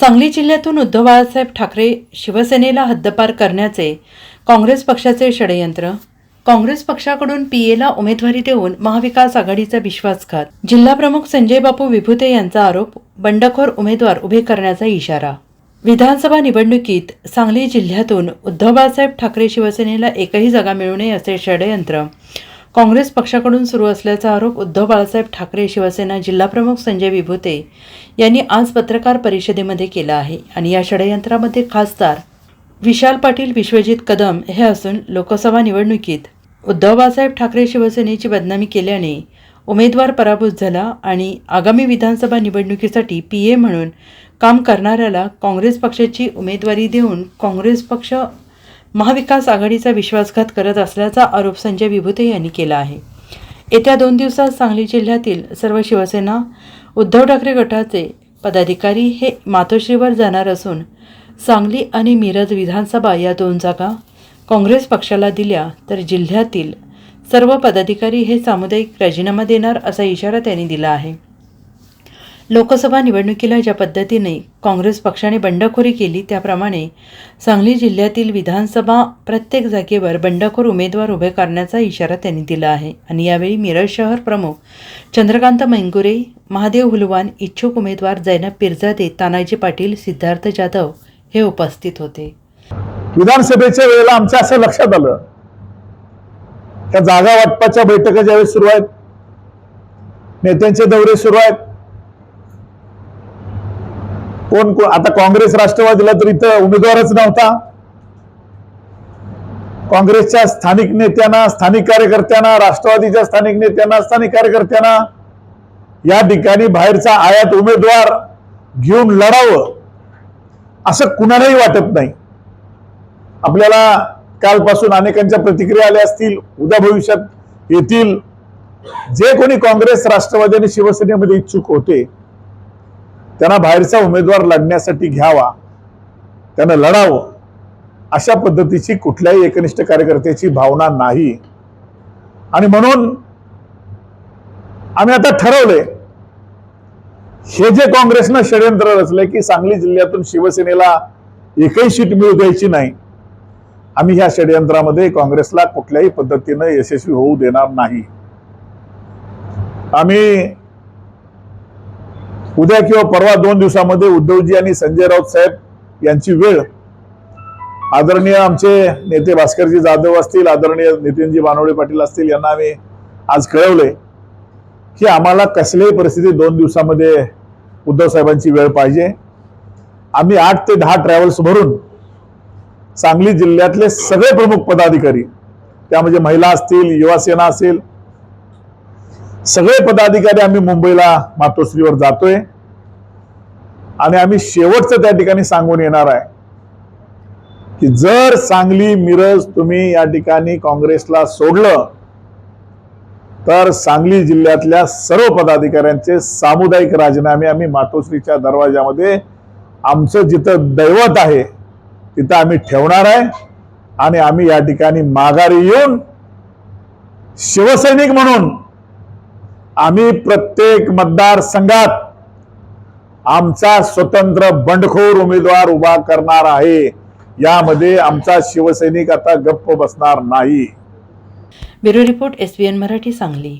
सांगली जिल्ह्यातून उद्धव बाळासाहेब ठाकरे शिवसेनेला हद्दपार करण्याचे काँग्रेस पक्षाचे षडयंत्र. काँग्रेस पक्षाकडून पीएला उमेदवारी देऊन महाविकास आघाडीचा विश्वासघात. जिल्हाप्रमुख संजय बापू विभुते यांचा आरोप बंडखोर उमेदवार उभे करण्याचा इशारा. विधानसभा निवडणुकीत सांगली जिल्ह्यातून उद्धव बाळासाहेब ठाकरे शिवसेनेला एकही जागा मिळू नये असे षडयंत्र. काँग्रेस पक्षाकडून सुरू असल्याचा आरोप उद्धव बाळासाहेब ठाकरे शिवसेना जिल्हाप्रमुख संजय विभूते यांनी आज पत्रकार परिषदेमध्ये केला आहे आणि या षडयंत्रामध्ये खासदार विशाल पाटील विश्वजित कदम हे असून लोकसभा निवडणुकीत उद्धव बाळासाहेब ठाकरे शिवसेनेची बदनामी केल्याने उमेदवार पराभूत झाला आणि आगामी विधानसभा निवडणुकीसाठी पी ए म्हणून काम करणाऱ्याला काँग्रेस पक्षाची उमेदवारी देऊन काँग्रेस पक्ष महाविकास आघाडीचा विश्वासघात करत असल्याचा आरोप संजय विभूते यांनी केला आहे. येत्या दोन दिवसात सांगली जिल्ह्यातील सर्व शिवसेना उद्धव ठाकरे गटाचे पदाधिकारी हे मातोश्रीवर जाणार असून सांगली आणि मिरज विधानसभा या दोन जागा काँग्रेस पक्षाला दिल्या तर जिल्ह्यातील सर्व पदाधिकारी हे सामुदायिक राजीनामा देणार असा इशारा त्यांनी दिला आहे. लोकसभा निवडणुकीला ज्या पद्धतीने काँग्रेस पक्षाने बंडखोरी केली त्याप्रमाणे सांगली जिल्ह्यातील विधानसभा प्रत्येक जागेवर बंडखोर उमेदवार उभे करण्याचा इशारा त्यांनी दिला आहे. आणि यावेळी मिरज शहर प्रमुख चंद्रकांत मैंगुरे महादेव हुलवान इच्छुक उमेदवार जैनब पिरजादे तानाजी पाटील सिद्धार्थ जाधव हे उपस्थित होते. विधानसभेच्या वेळेला आमच्या असं लक्षात आलं. त्या जागा वाटपाच्या बैठका ज्यावेळी सुरू आहेत नेत्यांचे दौरे सुरू आहेत कोण कोण आता काँग्रेस राष्ट्रवादीला तर इथं उमेदवारच नव्हता. काँग्रेसच्या स्थानिक नेत्यांना स्थानिक कार्यकर्त्यांना राष्ट्रवादीच्या स्थानिक नेत्यांना स्थानिक कार्यकर्त्यांना या ठिकाणी बाहेरचा आयात उमेदवार घेऊन लढावं असं कुणालाही वाटत नाही. आपल्याला कालपासून अनेकांच्या प्रतिक्रिया आल्या असतील उद्या भविष्यात येतील. जे कोणी काँग्रेस राष्ट्रवादी आणि शिवसेनेमध्ये इच्छुक होते त्यांना बाहेरचा उमेदवार लढण्यासाठी घ्यावा त्यांना लढावं अशा पद्धतीची कुठल्याही एकनिष्ठ कार्यकर्त्याची भावना नाही. आणि म्हणून आम्ही आता ठरवलंय हे जे काँग्रेसनं षडयंत्र रचलंय की सांगली जिल्ह्यातून शिवसेनेला एकही सीट मिळू द्यायची नाही आम्ही ह्या षडयंत्रामध्ये काँग्रेसला कुठल्याही पद्धतीनं यशस्वी होऊ देणार नाही. आम्ही उद्या किंवा परवा दोन दिवसामध्ये उद्धवजी आणि संजय राऊत साहेब यांची वेळ. आदरणीय आमचे नेते भास्करजी जाधव असतील आदरणीय नितीनजी बानवडे पाटील असतील यांना आम्ही आज कळवले की आम्हाला कसल्याही परिस्थितीत दोन दिवसामध्ये उद्धव साहेबांची वेळ पाहिजे. आम्ही आठ ते दहा ट्रॅव्हल्स भरून सांगली जिल्ह्यातले सगळे प्रमुख पदाधिकारी त्यामध्ये महिला असतील युवासेना असेल सगळे पदाधिकारी आम्ही मुंबईला मातोश्रीवर जातोय. आणि आम्ही शेवटचं त्या ठिकाणी सांगून येणार आहे की जर सांगली मिरज तुम्ही या ठिकाणी काँग्रेसला सोडलं तर सांगली जिल्ह्यातल्या सर्व पदाधिकाऱ्यांचे सामुदायिक राजीनामे आम्ही मातोश्रीच्या दरवाजामध्ये आमचं जिथं दैवत आहे तिथं आम्ही ठेवणार आहे. आणि आम्ही या ठिकाणी माघारी येऊन शिवसैनिक म्हणून आम्ही प्रत्येक मतदारसंघात आमचा स्वतंत्र बंडखोर उमेदवार उभा करणार आहे. यामध्ये आमचा शिवसैनिक आता गप्प बसणार नाही. Bureau report S Marathi Sangli.